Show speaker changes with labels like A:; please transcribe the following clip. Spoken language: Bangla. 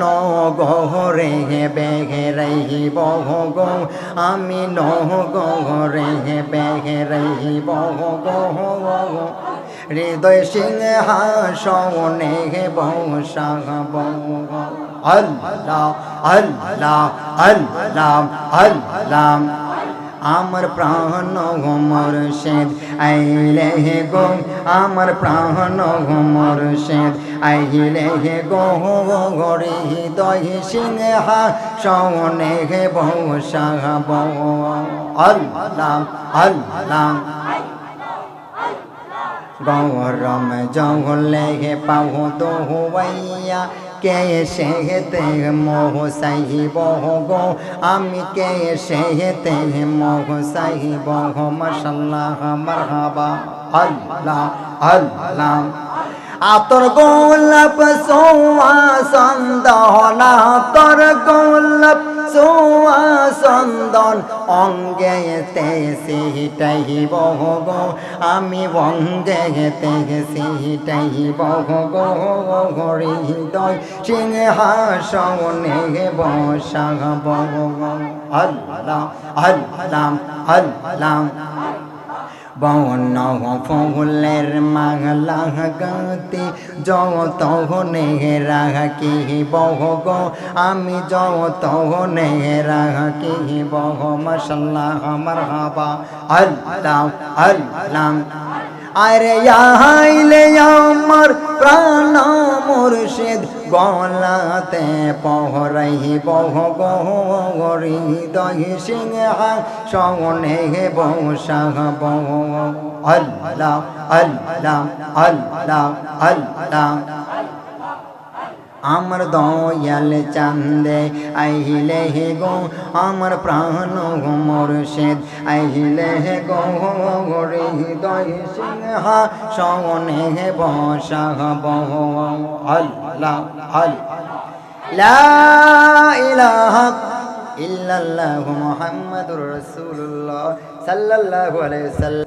A: নগরে বেগে রহিব গো আমি নগরে বেগে রহিব গো হৃদয় সিংহাসনে বসাব আল্লাহ আল্লাহ আল্লাহ আল্লাহ আমার প্রাণ ঘুমর শেদ আইলে হে গো, আমার প্রাণ ঘুমর শেদ আইলে হে গো গরি হৃদয় সিংহা সনে হে বউ। সাহাব আল্লাহ আল্লাহ। গরম জঙ্গলে হে পাহু তো হুয়াইয়া কে সেহেতে মোহ সাহিব গো? আমি কে সেহেতে মোহ সাহিব গো? মশাল্লাহ, মরহাবা। আল্লাহ আল্লাহ। আতর গোলাপ সোয়া সন্দন তর গোলাপ সোয়া সন্দন অঙ্গে তে সিটাইব গো। আমি অঙ্গে তে সিটাইব গো। হৃদয় সিংহাসনে বসাব আল্লাহ আল্লাহ আল্লাহ। বন ফুলের মাগলা গতি যত নে রাখি বহ গো। আমি যত নে রাখি বহ মশাল্লা আমার হাবা আল্লাহ আল্লাহ। আরে আইলে আমার প্রাণ মুর্শিদ গলাতে পহরাই বহ গরি দহি সিংহা সনে বসাহ বহ আল্লাহ আল্লাহ আল্লাহ আল্লাহ আমার দয়াল চান্দে আইলে হে গো আমার প্রাণ মুর্শিদ আইলে হে গো গরি হৃদয়, সিংহা সনে হে বহ আল্লাহ আল্লাহ। ইলাহা ইল্লাল্লাহু মুহাম্মাদুর রাসূলুল্লাহ সাল্লাল্লাহু আলাইহি